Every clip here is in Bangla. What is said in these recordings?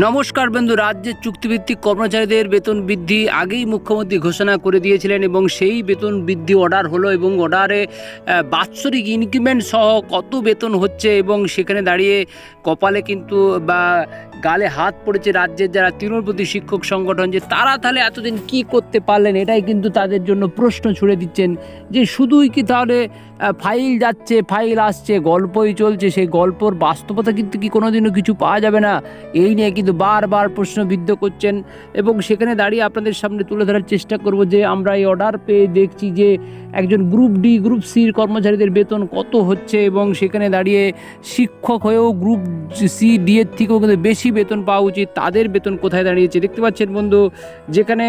নমস্কার বন্ধু রাজ্যের চুক্তিভিত্তিক কর্মচারীদের বেতন বৃদ্ধি আগেই মুখ্যমন্ত্রী ঘোষণা করে দিয়েছিলেন এবং সেই বেতন বৃদ্ধি অর্ডার হলো এবং অর্ডারে বাৎসরিক ইনক্রিমেন্ট সহ কত বেতন হচ্ছে এবং সেখানে দাঁড়িয়ে কপালে কিন্তু, বা গালে হাত পড়েছে রাজ্যের যারা তৃণমূলপতি শিক্ষক সংগঠন যে তারা তাহলে এতদিন কি করতে পারলেন? এটাই কিন্তু তাদের জন্য প্রশ্ন ছুড়ে দিচ্ছেন যে শুধুই কি তাহলে ফাইল যাচ্ছে ফাইল আসছে, গল্পই চলছে, সেই গল্পর বাস্তবতা কিন্তু কি কোনোদিনও কিছু পাওয়া যাবে না? এই নিয়ে কিন্তু বারবার প্রশ্নবিদ্ধ করছেন এবং সেখানে দাঁড়িয়ে আপনাদের সামনে তুলে ধরার চেষ্টা করব যে আমরা এই অর্ডার পেয়ে দেখছি যে একজন গ্রুপ ডি, গ্রুপ সির কর্মচারীদের বেতন কত হচ্ছে এবং সেখানে দাঁড়িয়ে শিক্ষক হয়েও গ্রুপ সি, ডি এর থেকেও কিন্তু বেশি বেতন পাওয়া উচিত, তাদের বেতন কোথায় দাঁড়িয়েছে? দেখতে পাচ্ছেন বন্ধু, যেখানে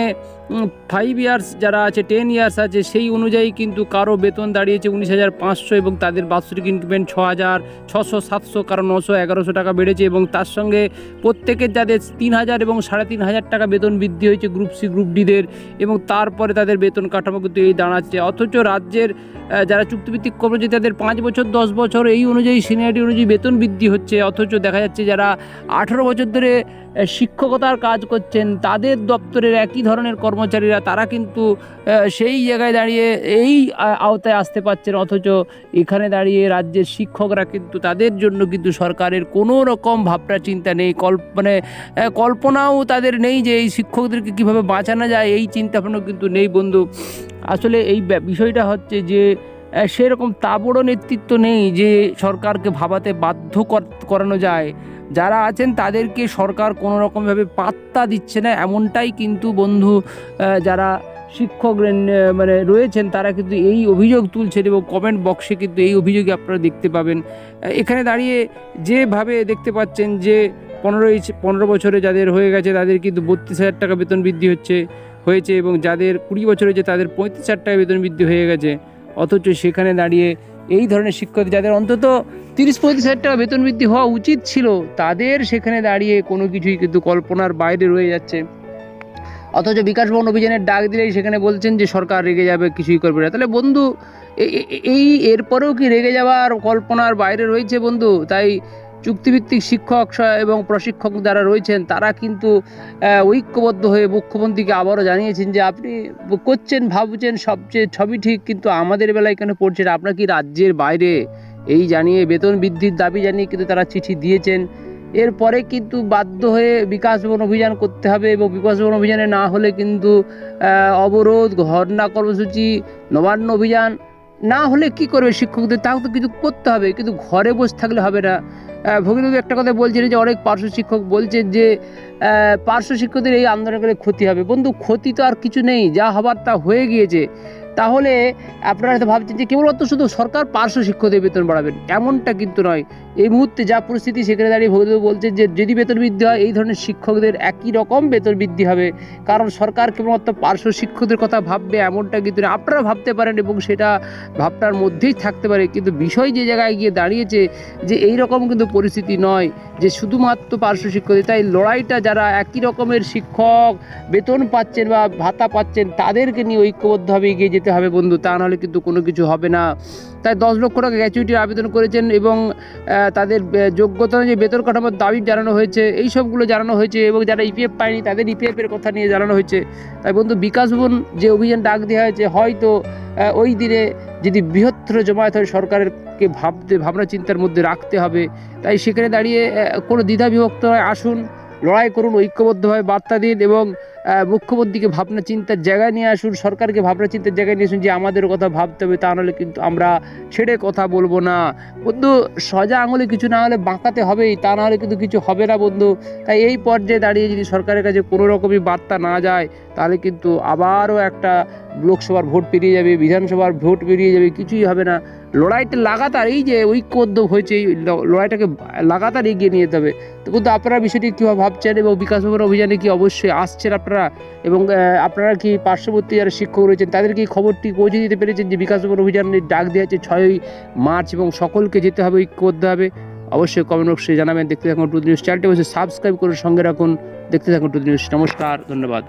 ফাইভ ইয়ার্স যারা আছে টেন ইয়ার্স আছে, সেই অনুযায়ী কিন্তু কারও বেতন দাঁড়িয়েছে উনিশ হাজার পাঁচশো এবং তাদের বাৎসরিক ইনক্রিমেন্ট ছ হাজার ছশো, সাতশো, কারও নশো, এগারোশো টাকা বেড়েছে এবং তার সঙ্গে প্রত্যেকের যাদের তিন হাজার এবং সাড়ে তিন হাজার টাকা বেতন বৃদ্ধি হয়েছে গ্রুপ সি, গ্রুপ ডিদের এবং তারপরে তাদের বেতন কাঠামো কিন্তু এই দাঁড়াচ্ছে। অথচ রাজ্যের যারা চুক্তিভিত্তিক কর্মচারী তাদের পাঁচ বছর, দশ বছর, এই অনুযায়ী সিনিয়রিটি অনুযায়ী বেতন বৃদ্ধি হচ্ছে। অথচ দেখা যাচ্ছে যারা আঠেরো বছর ধরে শিক্ষকতার কাজ করছেন, তাদের দপ্তরের একই ধরনের কর্মচারীরা, তারা কিন্তু সেই জায়গায় দাঁড়িয়ে এই আওতায় আসতে পারছেন অথচ এখানে দাঁড়িয়ে রাজ্যের শিক্ষকরা কিন্তু তাদের জন্য কিন্তু সরকারের কোনো রকম ভাবনা চিন্তা নেই। কল্প মানে কল্পনাও তাদের নেই যে এই শিক্ষকদেরকে কীভাবে বাঁচানো যায়, এই চিন্তাভাবনা কিন্তু নেই বন্ধু। আসলে এই বিষয়টা হচ্ছে যে সেরকম তাবড় নেতৃত্ব নেই যে, সরকারকে ভাবাতে বাধ্য কর- করানো যায়। যারা আছেন তাদেরকে সরকার কোনো রকমভাবে পাত্তা দিচ্ছে না, এমনটাই কিন্তু বন্ধু যারা শিক্ষক মানে রয়েছেন তারা কিন্তু এই অভিযোগ তুলছেন এবং কমেন্ট বক্সে কিন্তু এই অভিযোগে আপনারা দেখতে পাবেন। এখানে দাঁড়িয়ে যেভাবে দেখতে পাচ্ছেন যে পনেরোই পনেরো বছরে যাদের হয়ে গেছে তাদের কিন্তু বত্রিশ হাজার টাকা বেতন বৃদ্ধি হচ্ছে। হয়েছে এবং যাদের কুড়ি বছর হয়েছে, তাদের পঁয়ত্রিশ হাজার টাকা বেতন বৃদ্ধি হয়ে গেছে। অথচ সেখানে দাঁড়িয়ে এই ধরনের শিক্ষক, যাদের অন্তত তিরিশ পঁয়ত্রিশ হাজার টাকা বেতন বৃদ্ধি হওয়া উচিত ছিল, তাদের সেখানে দাঁড়িয়ে কোনো কিছুই কিন্তু কল্পনার বাইরে রয়ে যাচ্ছে। অথচ বিকাশ ভবন অভিযানের ডাক দিলেই সেখানে বলছেন যে, সরকার রেগে যাবে, কিছুই করবে না। তাহলে বন্ধু এই এরপরেও কি রেগে যাওয়ার কল্পনার বাইরে রয়েছে বন্ধু? তাই চুক্তিভিত্তিক শিক্ষক এবং প্রশিক্ষক যারা রয়েছেন, তারা কিন্তু ঐক্যবদ্ধ হয়ে মুখ্যমন্ত্রীকে আবারও জানিয়েছেন যে, আপনি করছেন, ভাবছেন, সবচেয়ে ছবি ঠিক, কিন্তু আমাদের বেলায় কেন পড়ছেন আপনার কি রাজ্যের বাইরে? এই জানিয়ে বেতন বৃদ্ধির দাবি জানিয়ে কিন্তু তারা চিঠি দিয়েছেন। এরপরে কিন্তু বাধ্য হয়ে বিকাশ ভবন অভিযান করতে হবে এবং বিকাশ ভবন অভিযানে না হলে কিন্তু অবরোধ ধর্ণা কর্মসূচি, নবান্ন অভিযান না হলে কি করবে শিক্ষকদের? তাও তো কিছু করতে হবে, কিন্তু ঘরে বসে থাকলে হবে না। ভগীরবাবু একটা কথা বলছিলেন যে অনেক পার্শ্ব শিক্ষক বলছেন যে পার্শ্ব শিক্ষকদের এই আন্দোলন করে ক্ষতি হবে। বন্ধু, ক্ষতি তো আর কিছু নেই, যা হবার তা হয়ে গিয়েছে। তাহলে আপনারা হয়তো ভাবছেন যে কেবলমাত্র শুধু সরকার পার্শ্ব শিক্ষকদের বেতন বাড়াবেন, এমনটা কিন্তু নয়। এই মুহূর্তে যা পরিস্থিতি, সেখানে দাঁড়িয়ে ভগদেব বলছেন যে যদি বেতন বৃদ্ধি হয়, এই ধরনের শিক্ষকদের একই রকম বেতন বৃদ্ধি হবে। কারণ সরকার কেবলমাত্র পার্শ্ব শিক্ষকদের কথা ভাববে, এমনটা কিন্তু। আপনারা ভাবতে পারেন এবং সেটা ভাবনার মধ্যেই থাকতে পারে। কিন্তু বিষয় যে জায়গায় গিয়ে দাঁড়িয়েছে যে এই রকম কিন্তু পরিস্থিতি নয়, যে শুধুমাত্র পার্শ্ব শিক্ষকদের। তাই লড়াইটা যারা একই রকমের শিক্ষক, বেতন পাচ্ছেন বা ভাতা পাচ্ছেন, তাদেরকে নিয়ে ঐক্যবদ্ধভাবে এগিয়ে যেতে হবে বন্ধু, তা নাহলে কিন্তু কোনো কিছু হবে না। তাই দশ লক্ষ টাকা গ্র্যাচুইটির আবেদন করেছেন এবং তাদের যোগ্যতা যে বেতন কাঠামোর দাবি জানানো হয়েছে। এই সবগুলো জানানো হয়েছে এবং যারা ইপিএফ পায়নি তাদের ইপিএফ এর কথা নিয়ে জানানো হয়েছে। তাই বন্ধু, বিকাশ ভবন যে অভিযান ডাক দেওয়া হয়েছে, হয়তো ওই দিনে যদি বৃহত্তর জমায়েত হয় সরকারকে ভাবতে, ভাবনা চিন্তার মধ্যে রাখতে হবে। তাই সেখানে দাঁড়িয়ে কোনো দ্বিধা বিভক্ত হয় আসুন, লড়াই করুন, ঐক্যবদ্ধভাবে বার্তা দিন এবং মুখ্যমন্ত্রীকে ভাবনা চিন্তার জায়গায় নিয়ে আসুন, সরকারকে ভাবনা চিন্তার জায়গায় নিয়ে আসুন যে আমাদের কথা ভাবতে হবে, তা নাহলে কিন্তু আমরা ছেড়ে কথা বলব না। বন্ধু, সজা আঙুলে কিছু না হলে বাঁকাতে হবেই, তা নাহলে কিন্তু কিছু হবে না বন্ধু। তাই এই পর্যায়ে দাঁড়িয়ে যদি সরকারের কাছে কোনো রকমই বার্তা না যায়, তাহলে কিন্তু আবারও একটা লোকসভার ভোট পেরিয়ে যাবে, বিধানসভার ভোট পেরিয়ে যাবে, কিছুই হবে না। লড়াইটা লাগাতার এই যে ঐক্যবদ্ধ হয়েছে, এই লড়াইটাকে লাগাতার এগিয়ে নিয়ে যেতে হবে। তো কিন্তু আপনারা বিষয়টি কীভাবে ভাবছেন এবং বিকাশ ভবন অভিযানে কি অবশ্যই আসছেন আপনারা? এবং আপনারা কি পার্শ্ববর্তী যারা শিক্ষক রয়েছেন তাদেরকে এই খবরটি পৌঁছে দিতে পেরেছেন যে বিকাশ ভবন অভিযানের ডাক দেওয়া হচ্ছে ছয়ই মার্চ এবং সকলকে যেতে হবে, ঐক্যবদ্ধ হবে? অবশ্যই কমেন্ট বক্সে জানাবেন। দেখতে থাকুন টু নিউজ চ্যানেলটি। অবশ্যই সাবস্ক্রাইব করে সঙ্গে রাখুন। দেখতে থাকুন টু নিউজ। নমস্কার, ধন্যবাদ।